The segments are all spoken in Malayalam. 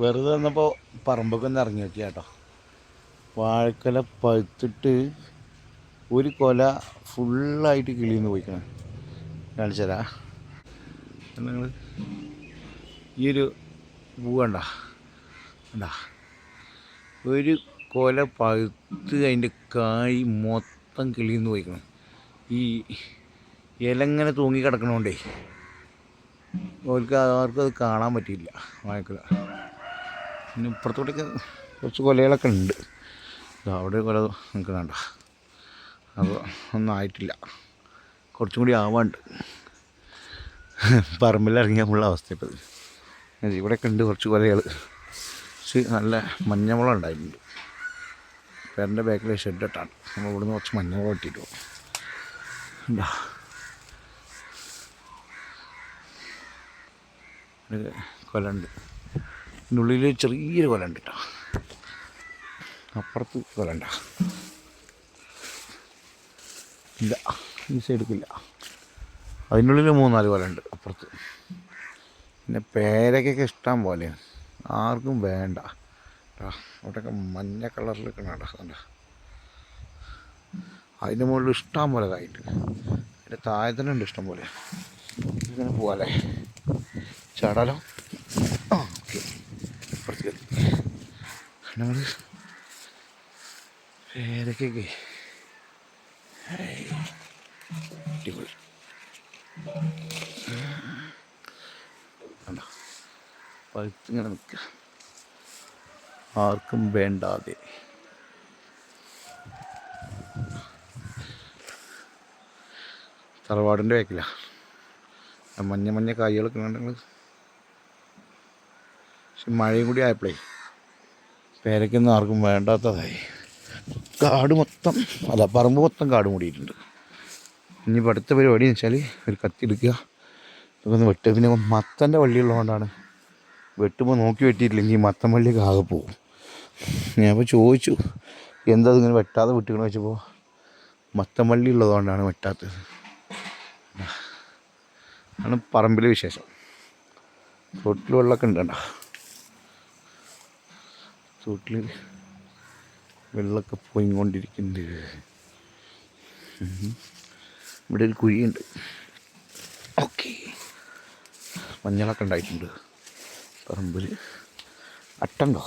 വെറുതെ വന്നപ്പോൾ പറമ്പൊക്കെ ഒന്ന് ഇറങ്ങി നോക്കി കേട്ടോ വാഴക്കൊല പഴുത്തിട്ട് ഒരു കൊല ഫുള്ളായിട്ട് കിളിന്ന് പോയിക്കണം. കാണിച്ചരാ നിങ്ങൾ ഈ ഒരു പൂ കണ്ട? ഒരു കൊല പഴുത്ത് അതിന്റെ കായ് മൊത്തം കിളിന്ന് പോയിക്കണം. ഈ ഇലങ്ങനെ തൂങ്ങി കിടക്കണോണ്ടേ അവർക്ക് ആർക്കും അത് കാണാൻ പറ്റിയില്ല വാഴക്കുല. പിന്നെ ഇപ്പുറത്തോട്ടേക്ക് കുറച്ച് കൊലകളൊക്കെ ഉണ്ട്. അവിടെ കൊല വേണ്ട അപ്പോൾ ഒന്നും ആയിട്ടില്ല. കുറച്ചും കൂടി ആവാണ്ട്. പറമ്പിലിറങ്ങിയപ്പോൾ അവസ്ഥ ഇപ്പോൾ ഇവിടെയൊക്കെ ഉണ്ട് കുറച്ച് കൊലകൾ പക്ഷേ നല്ല മഞ്ഞമുളം ഉണ്ടായിട്ടുണ്ട്. പേരന്റെ ബാക്കിൽ ഷെഡ് ഇട്ടാണ്. നമ്മൾ ഇവിടുന്ന് കുറച്ച് മഞ്ഞമുളം ഇട്ടിട്ട് പോകും ഒരു കൊലുണ്ട് ഇതിന്റെ ഉള്ളിൽ ചെറിയൊരു കൊലുണ്ട് കേട്ടോ അപ്പുറത്ത് കൊലുണ്ട ഇല്ല ഈ സൈഡിക്കില്ല. അതിന്റെ ഉള്ളിൽ മൂന്നാൽ കൊലുണ്ട് അപ്പുറത്ത്. പിന്നെ പേരക്കൊക്കെ ഇഷ്ടം പോലെ. ആർക്കും വേണ്ട. അവിടെയൊക്കെ മഞ്ഞ കളറിൽ കാണാണ്ട അതിന്റെ മുകളിൽ ഇഷ്ടം പോലെ കായിട്ട് അതിന്റെ താഴെ തന്നെ ഉണ്ട് ഇഷ്ടം പോലെ. ഇങ്ങനെ പോവാല്ലേ? ചാടാലോ? ആ. കുറച്ച് നമ്മൾ പേരക്കൊക്കെ അടിപൊളി കണ്ടോ പഴുത്തിങ്ങനെ നിൽക്കുക ആർക്കും വേണ്ടാതെ. തറവാടിന്റെ വേക്കില്ല മഞ്ഞ മഞ്ഞ കായ്കളൊക്കെ കണ്ടെങ്കിൽ പക്ഷെ മഴയും കൂടി ആയപ്പോഴേ പേരക്കൊന്നും ആർക്കും വേണ്ടാത്തതായി. കാട് മൊത്തം അല്ല പറമ്പ് മൊത്തം കാട് മൂടിയിട്ടുണ്ട്. ഇനിയിപ്പോൾ അടുത്ത പരിപാടി എന്ന് വെച്ചാൽ ഒരു കത്തി എടുക്കുക. ഒന്ന് വെട്ടുക. പിന്നെ മത്തന്റെ വള്ളിയുള്ളതുകൊണ്ടാണ് വെട്ടുമ്പോൾ നോക്കി വെട്ടിയിട്ടില്ലെങ്കിൽ മത്തൻ വള്ളിയൊക്കെ ആകെ പോകും. ഞാൻ അപ്പോൾ ചോദിച്ചു എന്താ ഇങ്ങനെ വെട്ടാതെ വിട്ടുകണെന്ന് വെച്ചപ്പോൾ മത്തൻ വള്ളി ഉള്ളതുകൊണ്ടാണ് വെട്ടാത്തത്. ആണ് പറമ്പിലെ വിശേഷം. തൊട്ടിൽ വെള്ളമൊക്കെ ഉണ്ട് തൊട്ടിൽ വെള്ളമൊക്കെ പോയിക്കൊണ്ടിരിക്കുന്നുണ്ട്. ഇവിടെ ഒരു കുഴിയുണ്ട്. ഓക്കെ. മഞ്ഞളൊക്കെ ഉണ്ടായിട്ടുണ്ട്. പറമ്പിൽ അട്ടുണ്ടോ?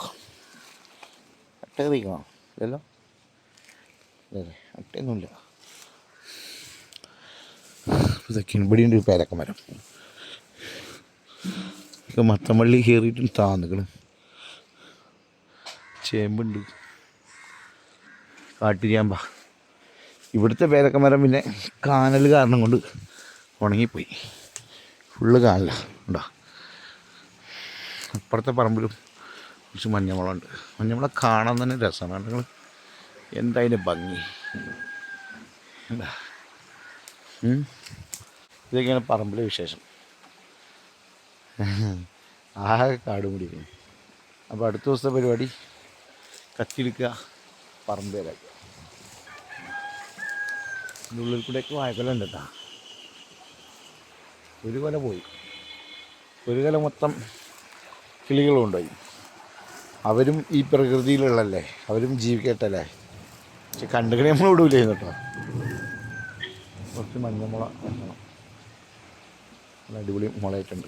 അട്ട കഴിക്കണോ ഇല്ലല്ലോ? അതെ അട്ടയൊന്നുമില്ല. ഇതൊക്കെയാണ്. ഇവിടെ ഉണ്ട് പേരക്ക മരം കയറിയിട്ടും താന്നുകൾ. ചേമ്പുണ്ട്. കാട്ടിരിയാമ്പ ഇവിടുത്തെ പേരക്ക മരം പിന്നെ കാനൽ കാരണം കൊണ്ട് ഉണങ്ങിപ്പോയി. ഫുള്ള് കാനല. ഉണ്ടോ അപ്പുറത്തെ പറമ്പിലും കുറച്ച് മഞ്ഞമുളകുണ്ട് മഞ്ഞമുള കാണാൻ തന്നെ രസമാണ്. നിങ്ങൾ എന്തായാലും ഭംഗി. ഇതൊക്കെയാണ് പറമ്പിലെ വിശേഷം. ആകെ കാടുമുടി. അപ്പോൾ അടുത്ത ദിവസത്തെ പരിപാടി കത്തിയെടുക്കുക പറമ്പ് ഉള്ളിൽ കൂടെയൊക്കെ വാഴക്കൊല ഉണ്ട് കേട്ടോ. ഒരു കൊല പോയി. ഒരു കൊല മൊത്തം കിളികളും ഉണ്ടായി. അവരും ഈ പ്രകൃതിയിലുള്ളല്ലേ? അവരും ജീവിക്കട്ടല്ലേ പക്ഷെ കണ്ടുകണി നമ്മൾ വിടൂലേ കേട്ടോ. കുറച്ച് മഞ്ഞമുള നല്ല അടിപൊളി മുളയിട്ടുണ്ട്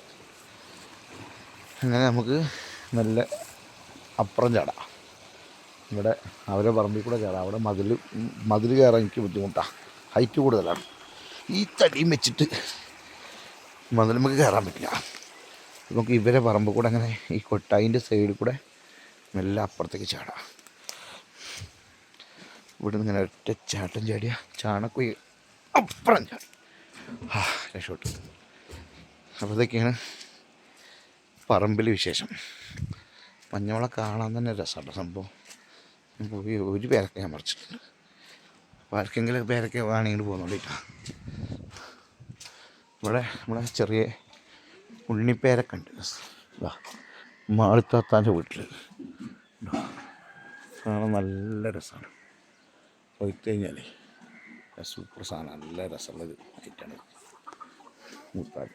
അങ്ങനെ നമുക്ക് നല്ല അപ്പുറം ചാടാം. ഇവിടെ അവരെ പറമ്പിൽ കൂടെ കയറാം. അവിടെ മതിൽ മതിൽ കയറാൻ എനിക്ക് ബുദ്ധിമുട്ടാണ് ഹൈറ്റ് കൂടുതലാണ്. ഈ തടിയും വെച്ചിട്ട് മതിൽ നമുക്ക് കയറാൻ പറ്റില്ല. നമുക്ക് ഇവരെ പറമ്പ് കൂടെ അങ്ങനെ ഈ കൊട്ടായിന്റെ സൈഡിൽ കൂടെ മെല്ലെ അപ്പുറത്തേക്ക് ചാടാം. ഇവിടെ നിന്ന് ഇങ്ങനെ ഒറ്റ ചാട്ടം ചാടിയ ചാണക്കുയി അപ്പുറം ചാടി. ആ രക്ഷപ്പെട്ടു. അപ്പോൾ ഇതൊക്കെയാണ് പറമ്പിൽ വിശേഷം. മഞ്ഞവളെ കാണാൻ തന്നെ രസമാണ് സംഭവം. ഒരു പേരക്ക ഞാൻ മറിച്ചിട്ടുണ്ട് അപ്പോൾ ആർക്കെങ്കിലും പേരക്ക വേണമെങ്കിൽ പോകുന്നുണ്ടിട്ടാ ഇവിടെ നമ്മുടെ ചെറിയ ഉണ്ണിപ്പേരക്ക ഉണ്ട്. മാളിത്താത്താന്റെ വീട്ടിൽ കാണാൻ നല്ല രസമാണ് പോയിട്ട് കഴിഞ്ഞാൽ സൂപ്പർ സാധനം നല്ല രസമുള്ളത് ആയിട്ടാണ് മൂത്താൽ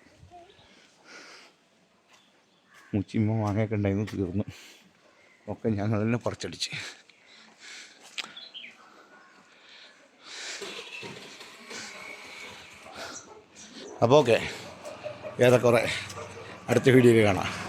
മുച്ചിമ്മ മാങ്ങയൊക്കെ ഉണ്ടായിരുന്നു തീർന്നു. ഒക്കെ ഞങ്ങൾ തന്നെ പറിച്ചടിച്ച്. അപ്പോൾ ഓക്കെ ഏറെക്കുറെ അടുത്ത വീഡിയോയിൽ കാണാം.